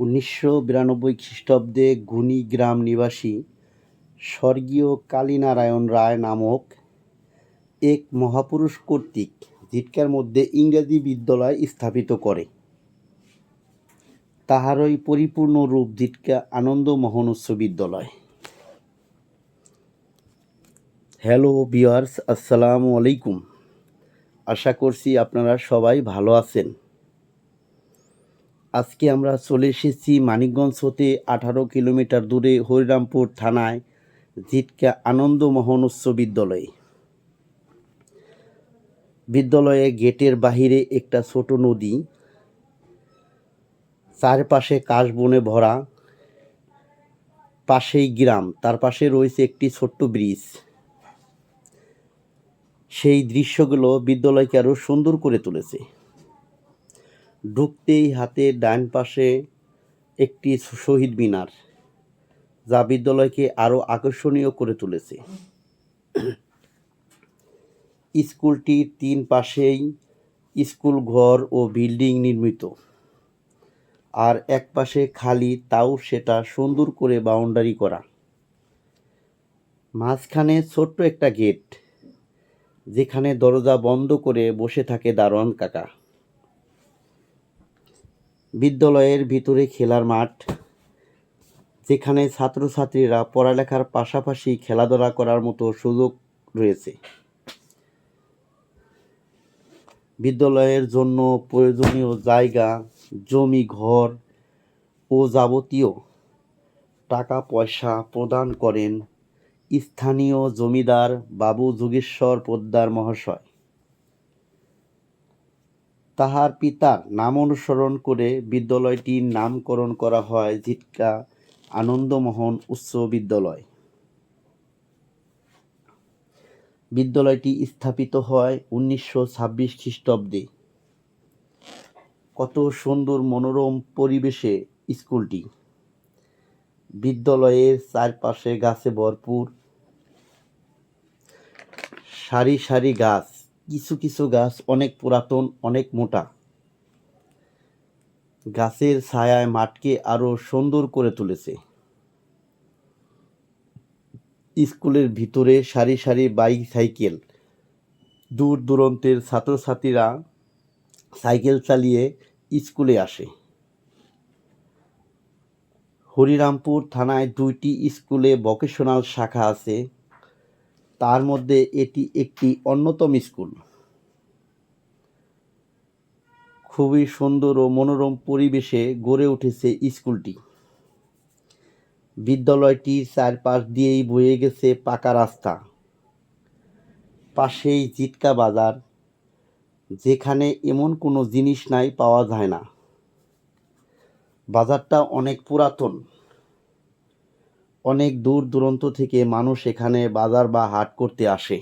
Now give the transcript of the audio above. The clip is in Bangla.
উনিশশো বিরানব্বই খ্রিস্টাব্দে গুণীগ্রাম নিবাসী স্বর্গীয় কালীনারায়ণ রায় নামক এক মহাপুরুষ কর্তৃক জিটকার মধ্যে ইংরেজি বিদ্যালয় স্থাপিত করে। তাহারই পরিপূর্ণ রূপ জিটকা আনন্দমোহন উচ্চ বিদ্যালয়। হ্যালো বিয়ার্স আসসালামু আলাইকুম। আশা করছি আপনারা সবাই ভালো আছেন। আজকে আমরা চলে এসেছি মানিকগঞ্জ হতে আঠারো কিলোমিটার দূরে হরিরামপুর থানায় জিটকা আনন্দমোহন উচ্চ বিদ্যালয়ে। বিদ্যালয়ে গেটের বাহিরে একটা ছোট নদী, চারপাশে কাশবনে ভরা পাশেই গ্রাম, তার পাশে রয়েছে একটি ছোট্ট ব্রিজ। সেই দৃশ্যগুলো বিদ্যালয়কে আরও সুন্দর করে তুলেছে। ঢুকতেই হাতে ডান পাশে একটি শহীদ মিনার, যা বিদ্যালয়কে আরও আকর্ষণীয় করে তুলেছে। স্কুলটির তিন পাশেই স্কুল ঘর ও বিল্ডিং নির্মিত। আর এক পাশে খালি তাও সেটা সুন্দর করে বাউন্ডারি করা। মাঝখানে ছোট্ট একটা গেট, যেখানে দরজা বন্ধ করে বসে থাকে দারোয়ান কাকা। বিদ্যালয়ের ভিতরে খেলার মাঠ, যেখানে ছাত্রছাত্রীরা পড়ালেখার পাশাপাশি খেলাধুলা করার মতো সুযোগ রয়েছে। বিদ্যালয়ের জন্য প্রয়োজনীয় জায়গা, জমি, ঘর ও যাবতীয় টাকা পয়সা প্রদান করেন স্থানীয় জমিদার বাবু যোগেশ্বর পোদ্দার মহাশয়। তাহার পিতার নাম অনুসরণ করে বিদ্যালয়টির নামকরণ করা হয় জিটকা আনন্দমোহন উচ্চ বিদ্যালয়। বিদ্যালয়টি স্থাপিত হয় উনিশশো ছাব্বিশ খ্রিস্টাব্দে। কত সুন্দর মনোরম পরিবেশে স্কুলটি। বিদ্যালয়ের চারপাশে গাছে ভরপুর সারি সারি গাছ। কিছু কিছু গাছ অনেক পুরাতন, অনেক মোটা। গাছের ছায়ায় মাঠকে আরও সুন্দর করে তুলেছে। স্কুলের ভিতরে সারি সারি বাইক সাইকেল দূর দূরান্তের ছাত্রছাত্রীরা সাইকেল চালিয়ে স্কুলে আসে। হরিরামপুর থানায় দুইটি স্কুলে ভোকেশনাল শাখা আছে। তার মধ্যে এটি একটি অন্যতম স্কুল। খুবই সুন্দর ও মনোরম পরিবেশে গড়ে উঠেছে স্কুলটি। বিদ্যালয়টির চারপাশ দিয়েই বয়ে গেছে পাকা রাস্তা। পাশেই জিটকা বাজার, যেখানে এমন কোনো জিনিস নাই পাওয়া যায় না। বাজারটা অনেক পুরাতন। অনেক দূর দূরান্ত থেকে মানুষ এখানে বাজার বা হাট করতে আসে।